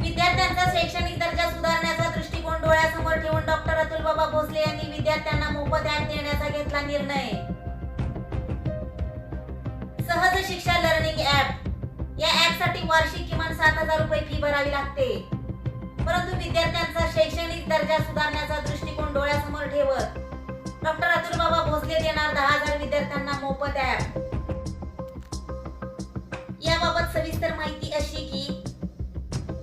विद्यार्थ्यांचा शैक्षणिक दर्जा सुधारण्याचा दृष्टिकोन डोळ्यासमोर ठेवून डॉक्टर अतुल बाबा भोसले यांनी विद्यार्थ्यांना मोफत ऍप देण्याचा घेतला निर्णय. सहज शिक्षा लर्निंग ऍप या ऍपसाठी वार्षिक किमान सात हजार रुपये फी भरावी लागते. परंतु विद्यार्थ्यांचा शैक्षणिक दर्जा सुधारण्याचा दृष्टिकोन डोळ्यासमोर ठेवत डॉक्टर अतुल बाबा भोसले देणार दहा हजार विद्यार्थ्यांना मोफत ऍप याबाबत सविस्तर माहिती अशी की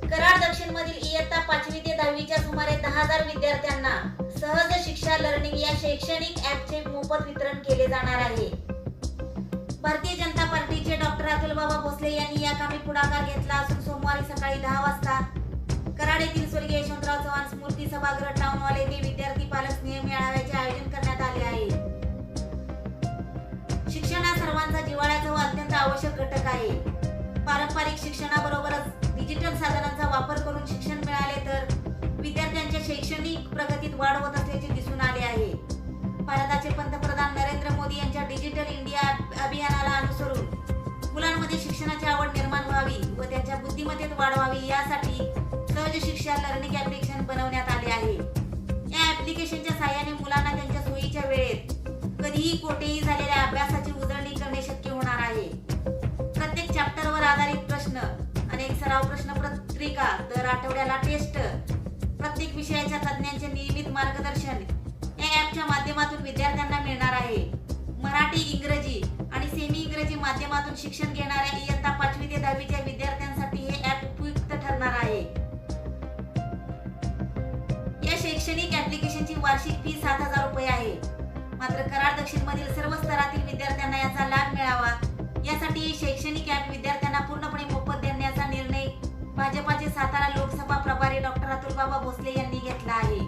कराड दक्षिण मधील इयत्ता पाचवी ते दहावीच्या सुमारे दहा हजार विद्यार्थ्यांना सहज शिक्षा लर्निंग या शैक्षणिक ऍपचे मोफत वितरण केले जाणार आहे. भारतीय जनता पार्टीचे डॉक्टर अतुल बाबा भोसले यांनी या कामी पुढाकार घेतला असून सोमवारी सकाळी दहा वाजता कराड येथील स्वर्गीय यशवंतराव चव्हाण स्मृती सभागृह टाउन हॉल आहे. पारंपरिक शिक्षणाबरोबरच डिजिटल साधनांचा वापर करून शिक्षण मिळाले तर विद्यार्थ्यांच्या शैक्षणिक प्रगतीत वाढ होत असल्याचे दिसून आले आहे. भारताचे पंतप्रधान नरेंद्र मोदी यांच्या डिजिटल इंडिया अभियानाला अनुसरून मुलांमध्ये शिक्षणाची आवड निर्माण व्हावी व त्यांच्या बुद्धिमत्तेत वाढ व्हावी यासाठी सहज शिक्षा लर्निंग ऍप्लिकेशन बनवण्यात आले आहे. या ऍप्लिकेशनच्या सहाय्याने मुलांना त्यांच्या सोयीच्या वेळेत कधीही कोठेही झालेल्या अभ्यास सराव प्रश्न पत्रिका दर आठवड्याला टेस्ट. प्रत्येक विषयाच्या तज्ज्ञांचे नियमित मार्गदर्शन. या ऍपच्या माध्यमातून विद्यार्थ्यांना मिळणार आहे. मराठी इंग्रजी आणि सेमी इंग्रजी माध्यमातून शिक्षण घेणाऱ्या इयत्ता पाचवी ते दहावीच्या विद्यार्थ्यांसाठी हे ऍप उपयुक्त ठरणार आहे. या शैक्षणिक ऍप्लिकेशनची वार्षिक फी सात हजार रुपये आहे. मात्र कराड दक्षिण मधील सर्व स्तरातील विद्यार्थ्यांना याचा लाभ मिळावा. बाबा भोसले यांनी घेतला आहे.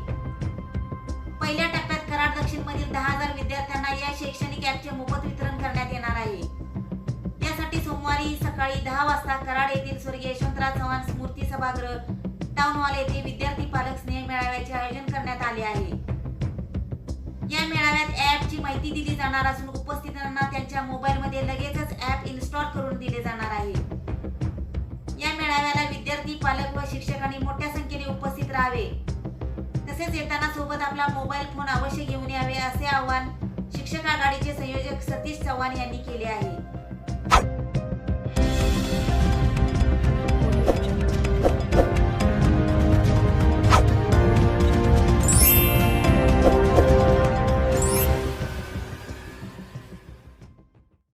पहिल्या टप्प्यात कराड दक्षिण मधील दहा हजार विद्यार्थ्यांना या शैक्षणिक ऍपचे मोफत वितरण करण्यात येणार आहे. यासाठी सोमवारी सकाळी दहा वाजता कराड येथील स्वर्गीय यशवंतराव चव्हाण स्मृती सभागृह टाउन हॉल येथे विद्यार्थी पालक स्नेह मेळाव्याचे आयोजन करण्यात आले आहे. या मेळाव्यात ऍपची माहिती दिली जाणार असून उपस्थितांना त्यांच्या मोबाईलमध्ये लगेचच ऍप इन्स्टॉल करून दिले जाणार आहे. या मेळाव्याला विद्यार्थी पालक व शिक्षकांनी तसेच येताना सोबत आपला मोबाईल फोन अवश्य घेऊन यावे असे आवाहन शिक्षक आघाडीचे संयोजक सतीश चव्हाण यांनी केले आहे.